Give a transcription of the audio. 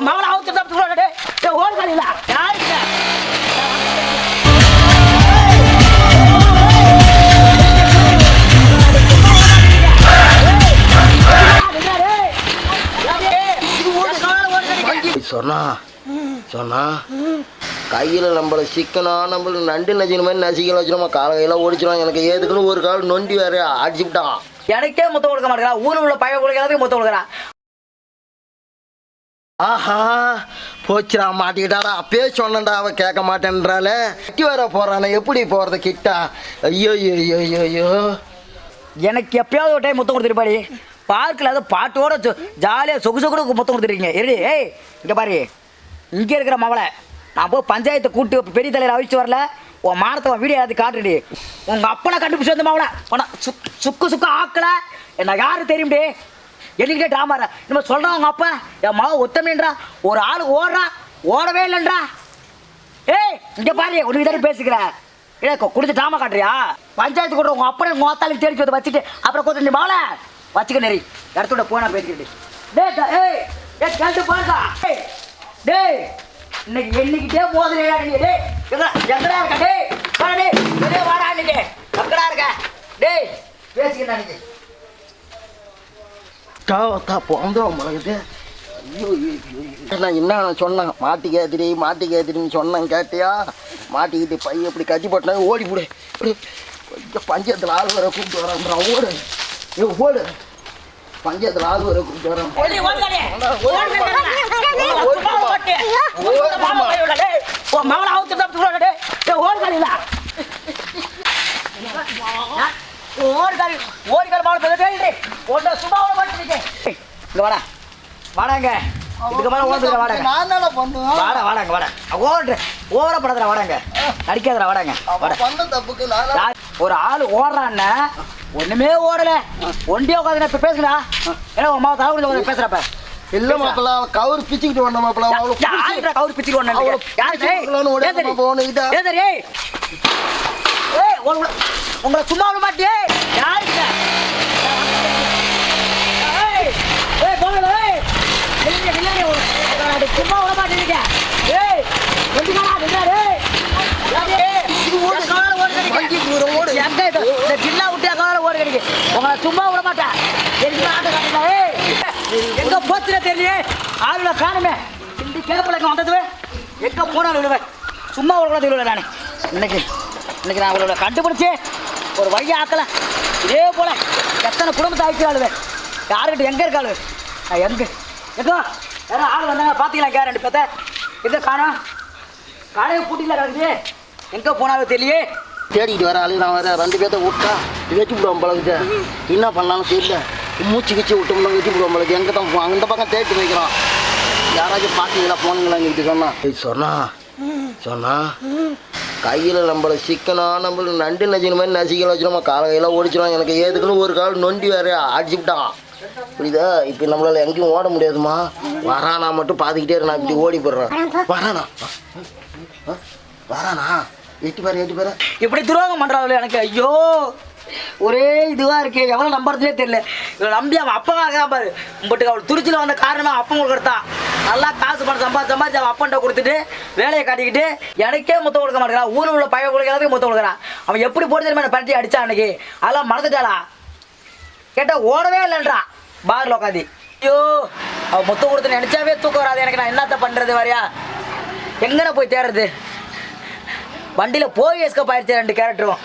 மகளை அவுத்து யாருக்கு சொன்னா சொன்னா கையில் நம்மள சிக்கனா நம்மள நண்டு நசிக்கிற மாதிரி நசிக்கல வச்சு நம்ம கால கையில் ஓடிச்சிடும் எனக்கு ஏதுக்குன்னு ஒரு கால் நொண்டி வேற அடிச்சுட்டான் எனக்கே முத்தம் கொடுக்க மாட்டேங்கிறா. ஊரில் உள்ள பய கொடுக்க எல்லாத்துக்கும் முத்தம் கொடுக்குறா. ஆஹா போச்சுடா மாட்டிக்கிட்டாடா. அப்பயே சொன்னேன்டா அவ கேட்க மாட்டேன்றாளே. கட்டி வர போறானே எப்படி போறது கிட்டா? ஐயோ ஐயோ ஐயோ ஐயோ எனக்கு எப்பயாவது ஒரு டைம் முத்தம் கொடுத்துருப்பாடி. பார்க்கில் அது பாட்டோட ஜாலியாக சொகு சொகுடு முத்தம் கொடுத்துருக்கீங்க. எடி ஏய் இங்கே பாரு. இங்கே இருக்கிற மவளை. நான் போய் பஞ்சாயத்தை கூட்டு பெரிய தலைவர் அழிச்சு வரல. உன் மானத்தை வீடியோ எல்லாத்தையும் காட்டுடி. உங்கள் அப்பனை கண்டுபிடிச்சி வந்த மவளை. உன சுக் சுக்கு சுக்கு ஆக்கல. என்ன யாரு தெரியும்டி? என்னைக்கிட்டே ட்ராமா நம்ம சொல்கிறான் உங்கள் அப்பா. என் மாவை ஒத்தமேன்றா. ஒரு ஆள் ஓடுறா. ஓடவே இல்லைன்றா. ஏய் இங்க பாரு. உனக்கு தானே பேசிக்கிற. ஏ குடிச்சு டாமா காட்டுறியா? பஞ்சாயத்து கூட உங்க அப்பனை உங்க ஆத்தாலும் தேடி வந்து வச்சுட்டு அப்புறம் கொஞ்சம் நீ மாலை வச்சுக்க நெறி. இடத்தோட போனா பேசிக்கிட்டு. டேய் ஏய் ஏய் கேட்டு பாருக்கா ஏய் டேய். இன்னைக்கு என்னைக்கிட்டே மோதலையா நீ டேய். எங்கடா இருக்க டேய்? வாடா டேய். வெளியே வாடா இன்னைக்கு. எங்கடா இருக்க? டேய் பேசிக்கிறா நீ தாத்தா பிறந்தோம் உலகத்து ஐயோ ஐயோ, ஐயோ, ஐயோ. நான் என்ன சொன்னேன் மாட்டி கேத்திரி மாட்டி கேத்திரின்னு சொன்னேன் கேட்டியா? மாட்டிக்கிட்டு பையன் இப்படி கட்டி போட்டேன் ஓடி போடு. பஞ்சாயத்தில் ஆள் வர கூப்பிட்டு வரேன் ஓடு. ஐயோ ஓடு. பஞ்சாயத்தில் ஆள் வர கூப்பிட்டு வரேன் ஓடி அவுத்து தப்பு சொல்லுடா டேய். டேய், ஓடுகாலில. ஓடுகாலி, ஓடுகாலி மகளை சும்மா மாட்டேன் இங்க வாடா. வாடாங்க. இதுக்கு மேல ஓடுதுடா, வாடாங்க. நான் பண்ணுவேன் வாடா, வாடாங்க, வாடா. ஓடுற. ஓவர படாதடா, வாடாங்க. நடிக்காதடா, வாடாங்க. பண்ண தப்புக்கு நான் ஒரு ஆள் ஓடுறான்னா ஒண்ணுமே ஓடல ஒண்டியே உட்காந்து இப்ப பேசுறா ஏன்னா உன் மாவட்ட தகவல் பேசுறப்ப இல்ல மாப்பிள்ள கவுர் பிச்சுக்கிட்டு வந்த மாப்பிள்ள அவளை யாருடா கவுரு பிச்சுக்கு ஒண்ணு அவளை யாரு ஓடி நம்ம போனுக்கிட்டா. ஏய். ஏய் உங்களை உங்களை சும்மா விட மாட்டியே. யாரு இது? ஏய் ஏய் போங்க ஏய் நில்லுங்க நில்லுங்க உங்களை அப்படி சும்மா விட மாட்டீங்க ஏய் நில்லுங்கடா நில்லுங்க ஏய் யாரு? இது ஓடு கால ஓடு வண்டி கடிக்கு தூரம் ஓடு எங்க இது இந்த ஜில்லா விட்டு கால ஓடு கடிக்கு உங்களை சும்மா விட மாட்டேன் எங்க ஆட்ட காட்டுங்க ஏய் எங்க தெரியலையே? ஆளுல காணுமே. இந்த கேப்பலங்க வந்தது. எங்கே போனாலும் விழுவேன் சும்மா விடக்கூடாது விழுவேன் நான். இன்னைக்கு இன்னைக்கு நான் அவளோட கண்டுபிடிச்சி ஒரு வழியை ஆக்கல. இதே போல எத்தனை குடும்பத்தை ஆக்கிறாளுவேன் யாருக்கிட்ட எங்கே இருக்காளு நான் எங்க? எங்க யாரும் ஆள் வந்தாங்க. பார்த்தீங்களா கே ரெண்டு பேத்த? எங்க காணும் காலையை பூட்டில கிடக்குது. எங்கே போனாலும் தெரியலையே. தேடிக்கிட்டு வர ஆளு நான் வர ரெண்டு பேர்த்த விட்டா. வச்சு விடுவோம் பழகுது என்ன பண்ணலாம்னு தெரியல. மூச்சு கிச்சு விட்டோம்னா வெட்டி விடுவோம் பழகு எங்கே தான் போ- அந்த பக்கம் தேடி வைக்கிறோம் யாராச்சும் பார்த்தீங்களா போனீங்களான்னு சொன்னா? சொன்னா. சொன்னா. கையில் நம்மள சிக்கனா நம்மள நண்டு நசிக்கிற மாதிரி நசிக்கல வச்சு நம்ம கால கையில் ஓடிச்சிடும் எனக்கு ஏதுக்குன்னு ஒரு கால் நொண்டி வேற அடிச்சுவிட்டான் புரியுதா? இப்போ நம்மளால எங்கேயும் ஓட முடியாதுமா வரானா மட்டும் பார்த்துக்கிட்டே நான் இப்படி ஓடி போடுறேன். வரானா? வரானா? எட்டி பாரு எட்டி பாரு. இப்படி துரோகம் பண்றாங்களே எனக்கு. ஐயோ. ஒரே இதுவாக இருக்கு. எவ்வளோ நம்புறதுனே தெரியல. இவளை நம்பி அவன் அப்பா பாரு. பட் அவள் துருச்சியில் வந்த காரணமாக அப்பன் உங்களுக்கு கொடுத்தான் நல்லா காசு பணம் சம்பாதி சம்பாதிச்சு அவன் அப்பன்ட்ட கொடுத்துட்டு வேலையை காட்டிக்கிட்டு எனக்கே முத்தம் கொடுக்க மாட்டேங்கிறான். ஊரில் உள்ள பய கொடுக்க முத்தம் கொடுக்குறான். அவன் எப்படி போட்டு தெரியுமா பரட்டி அடித்தான் அன்னைக்கு? அதெல்லாம் மறந்துட்டாளா? கேட்டால் ஓடவே இல்லைன்றான் பாரில் உட்காந்து ஐயோ அவன் முத்தம் கொடுத்து நினச்சாவே தூக்கம் வராது. எனக்கு நான் என்னத்த பண்ணுறது வரையா? எங்கன போய் தேடுறது? வண்டியில் போய் எஸ்கப் ஆயிடுச்சு ரெண்டு கேரக்டரும்